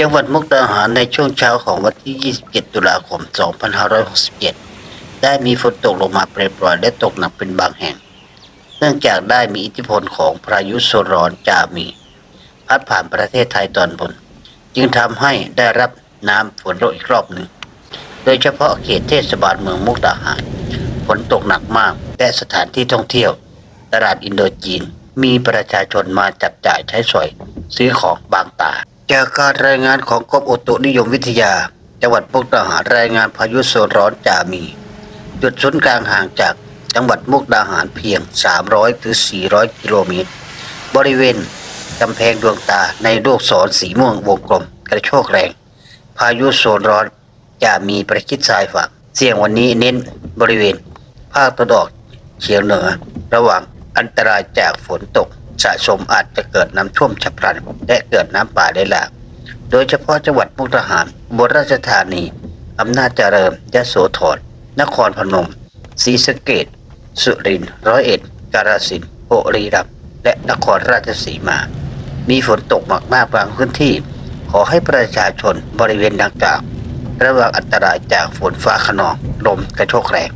จังหวัดมุกดาหารในช่วงเช้าของวันที่ 27 ตุลาคม 2567 ได้มีฝนตกลงมาเปรยปรอยและตกหนักเป็นบางแห่ง เนื่องจากได้มีอิทธิพลของพายุโซนร้อนจามี พัดผ่านประเทศไทยตอนบน จึงทำให้ได้รับน้ำฝนตกอีกรอบหนึ่ง โดยเฉพาะเขตเทศบาลเมืองมุกดาหารฝนตกหนักมากและสถานที่ท่องเที่ยว ตลาดอินโดจีน มีประชาชนมาจับจ่ายใช้สอย ซื้อของบางตา จากการรายงานของกรมอุตุนิยมวิทยา จังหวัดมุกดาหารรายงานพายุโซนร้อนจามี จุดศูนย์กลางห่างจากจังหวัดมุกดาหารเพียง 300ถึง400 กิโลเมตร บริเวณกำแพงดวงตาในลูกศรสีม่วงวงกลม กระโชกแรง พายุโซนร้อนจะมีประชิดชายฝั่งเสี่ยงวันนี้เน้นบริเวณ ภาคตะวันออกเฉียงเหนือ ระหว่างอันตรายจากฝนตก สะสมอาจจะเกิดน้ำท่วมฉับพลัน และเกิดน้ำป่าได้หลากโดยเฉพาะจังหวัดมุกดาหารอุบลราชธานีอำนาจเจริญยโสธรนครพนมศรีสะเกดสุรินทร์ร้อยเอ็ดกาฬสินธุ์บุรีรัมย์และนครราชสีมา มีฝนตกหนักมากบางพื้นที่ ขอให้ประชาชนบริเวณดังกล่าวระวังอันตรายจากฝนฟ้าขนองลมกระโชกแรง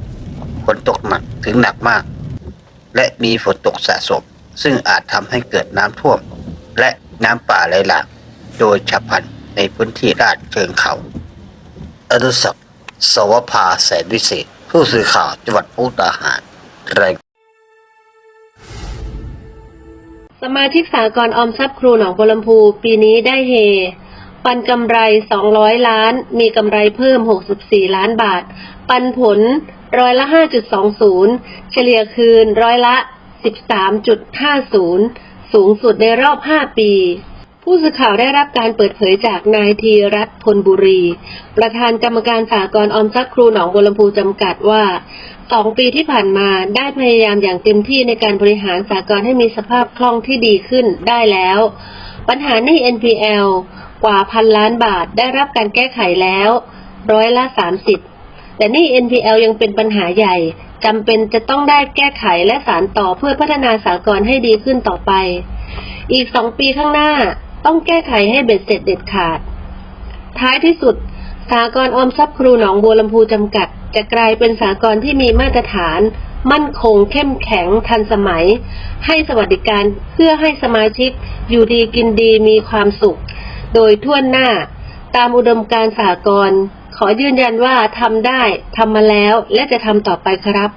ฝนตกหนักถึงหนักมาก และมีฝนตกสะสม ซึ่งอาจทำให้เกิดน้ำท่วม และน้ำป่าไหลหลากโดยฉับพลันในพื้นที่ลาดเชิงเขา อนุสักดิ์สวภาแสนวิเศษ ผู้สื่อข่าวจังหวัดมุกดาหารรายสมาชิกสากลออมทรัพย์ครูหนองบัวลำพูปีนี้ได้เฮ ปันกำไร 200 ล้าน มีกำไรเพิ่ม 64 ล้านบาท ปันผลร้อยละ 5.20 เฉลี่ยคืนร้อยละ 13.50 สูงสุดในรอบ 5 ปี ผู้สื่อข่าวได้รับการเปิดเผยจากนายธีรัตน์พลบุรี ประธานกรรมการสากลออมทรัพย์ครูหนองบัวลำพูจำกัดว่าสองปีที่ผ่านมาได้พยายามอย่างเต็มที่ในการบริหารสากลให้มีสภาพคล่องที่ดีขึ้นได้แล้ว ปัญหาหนี้ NPL กว่าพันล้านบาทได้รับการแก้ไขแล้ว ร้อยละ 30 แต่หนี้ NPL ยังเป็นปัญหาใหญ่ จำเป็นจะต้องได้แก้ไขและสานต่อเพื่อพัฒนาสากลให้ดีขึ้นต่อไป อีกสองปีข้างหน้าต้องแก้ไขให้เบ็ดเสร็จเด็ดขาด ท้ายที่สุด สากลออมทรัพย์ครูหนองบัวลำพูจำกัด จะกลายเป็นสากลที่มีมาตรฐาน มั่นคง เข้มแข็งทันสมัย ให้สวัสดิการเพื่อให้สมาชิก อยู่ดีกินดีมีความสุข โดยทั่วหน้า ตามอุดมการสากล ขอยืนยันว่าทำได้ทำมาแล้วและจะทำต่อไปครับ